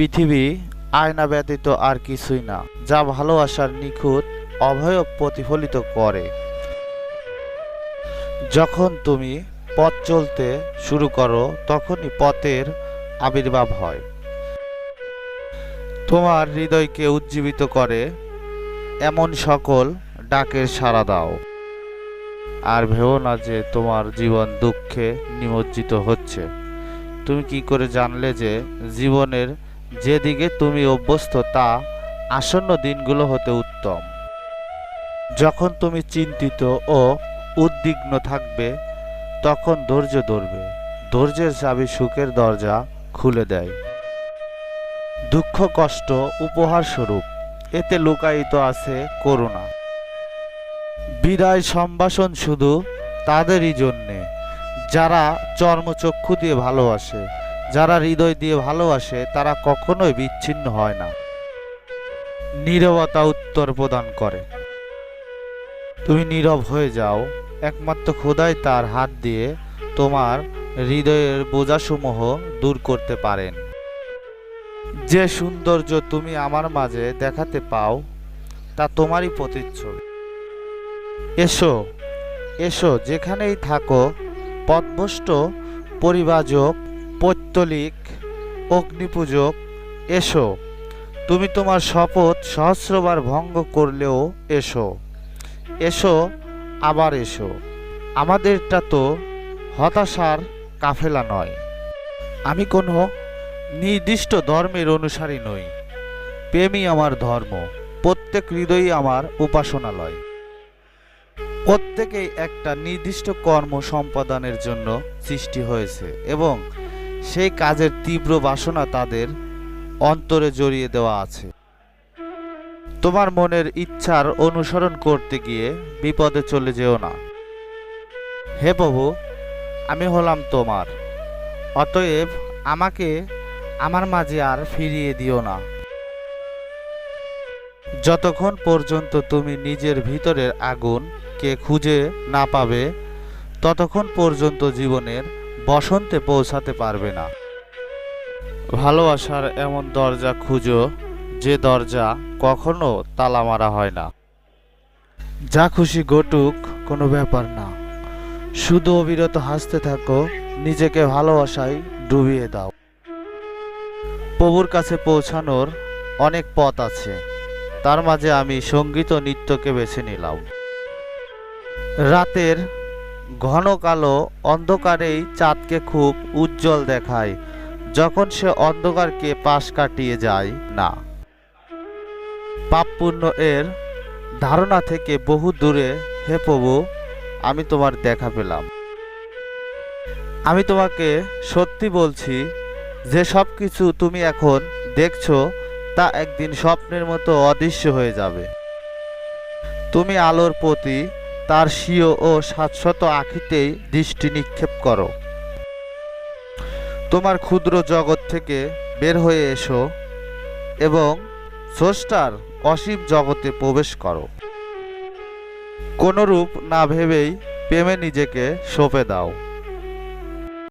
পৃথিবী আয়না ব্যতীত আর কিছুই না, যা ভালোবাসার নিখুঁত অভয়ব প্রতিফলিত করে। যখন তুমি পথ চলতে শুরু করো, তখনই পথের আবির্ভাব হয়। তোমার হৃদয়কে উজ্জীবিত করে, এমন সকল ডাকের সাড়া দাও। আর ভেবো না যে তোমার জীবন দুঃখে নিমজ্জিত হচ্ছে। তুমি কি করে জানলে যে জীবনের যেদিকে তুমি অভ্যস্ত, তা আসন্ন দিনগুলো হতে উত্তম। যখন তুমি চিন্তিত ও উদ্বিগ্ন থাকবে, তখন ধৈর্য ধরবে। ধৈর্যের চাবি সুখের দরজা খুলে দেয়। দুঃখ, কষ্ট, উপহার স্বরূপ, এতে লুকায়িত আছে করুণা। বিদায় সম্ভাষণ শুধু তাদেরই জন্যে। যারা চর্মচক্ষু দিয়ে ভালোবাসে যারা হৃদয় দিয়ে ভালোবাসে, তারা কখনোই বিচ্ছিন্ন হয় না। নীরবতা উত্তর প্রদান করে। তুমি নীরব হয়ে যাও, একমাত্র খোদাই তার হাত দিয়ে তোমার হৃদয়ের বোঝাসমূহ দূর করতে পারেন। যে সৌন্দর্য তুমি আমার মাঝে দেখাতে পাও, তা তোমারই প্রতিচ্ছবি। এসো এসো, যেখানেই থাকো, পথভ্রষ্ট পরিবাজক পৈত্তলিক অগ্নিপূজক, এসো। তুমি তোমার শপথ সহস্রবার ভঙ্গ করলেও এসো। এসো, আবার এসো। আমাদেরটা তো হতাশার কাফেলা নয়। আমি কোনো নির্দিষ্ট ধর্মের অনুসারী নই। প্রেমই আমার ধর্ম। প্রত্যেক হৃদয়ই আমার উপাসনালয়। প্রত্যেকেই একটা নির্দিষ্ট কর্ম সম্পাদনের জন্য সৃষ্টি হয়েছে এবং সেই কাজের তীব্র বাসনা তাদের অন্তরে জড়িয়ে দেওয়া আছে। তোমার মনের ইচ্ছার অনুসরণ করতে গিয়ে বিপদে চলে যেও না। হে প্রভু, আমি হলাম তোমার। অতএব আমাকে আমার মাঝে আর ফিরিয়ে দিও না। যতক্ষণ পর্যন্ত তুমি নিজের ভিতরের আগুনকে খুঁজে না পাবে, ততক্ষণ পর্যন্ত জীবনের বসন্তে পৌঁছাতে পারবে না। ভালোবাসার এমন দরজা খুঁজো, যে দরজা কখনো তালা মারা হয় না। যা খুশি ঘটুক, কোনো ব্যাপার না। শুধু অবিরত হাসতে থাকো, নিজেকে ভালোবাসায় ডুবিয়ে দাও। প্রভুর কাছে পৌঁছানোর অনেক পথ আছে। তার মাঝে আমি সংগীত ও নৃত্যকে বেছে নিলাম। রাতের ঘন কালো অন্ধকারেই চাঁদকে খুব উজ্জ্বল দেখায়, যখন সে অন্ধকারকে পাশ কাটিয়ে যায় না। পাপপুণ্য এর ধারণা থেকে বহু দূরে, হে প্রভু, আমি তোমার দেখা পেলাম। আমি তোমাকে সত্যি বলছি, যে সব কিছু তুমি এখন দেখছ, তা একদিন স্বপ্নের মতো অদৃশ্য হয়ে যাবে। তুমি আলোর প্রতি তার স্বীয় ও সাতশত আখিতেই দৃষ্টি নিক্ষেপ করো। তোমার ক্ষুদ্র জগৎ থেকে বের হয়ে এসো এবং স্রষ্টার অসীম জগতে প্রবেশ করো। কোনরূপ না ভেবেই প্রেমে নিজেকে সঁপে দাও।